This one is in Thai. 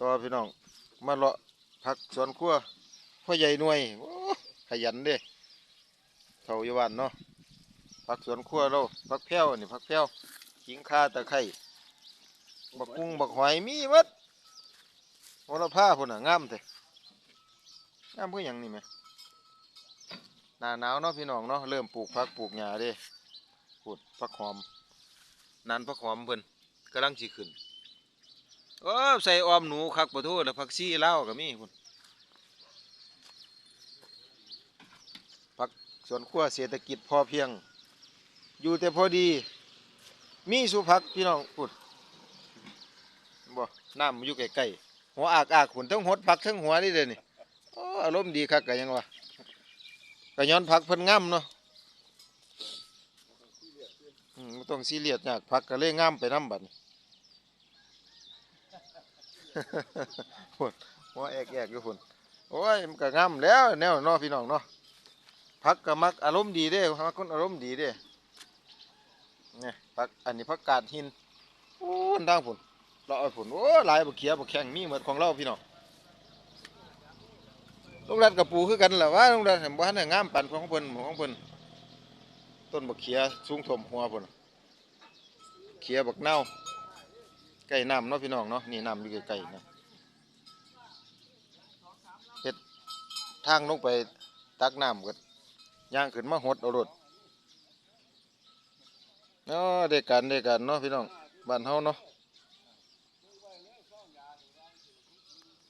ต่อพี่น้อง มาเลาะผักสวนครัวพ่อใหญ่หน่วยโอ้ขยันเด้เท่าอยู่บ้านเนาะผักสวนครัวเราผักแพ้วนี่ผักแพ้วขิงข่าตะไคร้บักกุ้งบักหอยมีหมัดโหระพาพุ่นน่ะงามแท้งามเพื่อหยังนี่แหมหน้าหนาวเนาะพี่น้องเนาะเริ่มปลูกผักปลูกหญ้าเด้ปลูกผักหอม นันผักหอมเพิ่นกำลังสิขึ้น เออใส่ออมหนูคักปะทษแล้วผักซี่เล่าวก็มีพุ่นผักสวนครัวเศรษฐกิจพอเพียง อยู่แต่พอดี มีสุผักพี่น้องพุ่นบ่น้ำอยู่ใกล้ๆหัวอากอากขุนทั้งหดผักทั้งหัวนี่เดนี่โอ้อารมณ์ดีคักก็ยังวะก็ย้อนผักเพิ่นงามเนาะต้องซีเรียสยากผักก็เลยงามไปนํบัดนี้ พุ่นหัวแอกแอกอยู่พุ่นโอ้ยมันก็งามแล้วแนวเนาะพี่น้องเนาะพักก็มักอารมณ์ดีเด้มักคนอารมณ์ดีเด้เนี่ยพักอันนี้พักกาดหินโอ้ยดังพุ่นเราเอาพุ่นโอ้ลายบกเขียบกแข้งมีเหมดของเราพี่น้องลุงรัดกับปูคือกันแหละว่าลุงรัดเห็นบ่ทันได้งามปานของเพิ่นของเพิ่นต้นบกเขียสูงท่วมหัวพุ่นเขียบกเน่า ใกล้น้ำเนาะพี่น้องเนาะนี่น้ำอยู่ใกล้ๆนะเฮ็ดทางลงไปตักน้ำกันย่างขึ้นมาหดเอารถเนาะเด็กกันเด็กกันเนาะพี่น้องบ้านเฮาเนาะ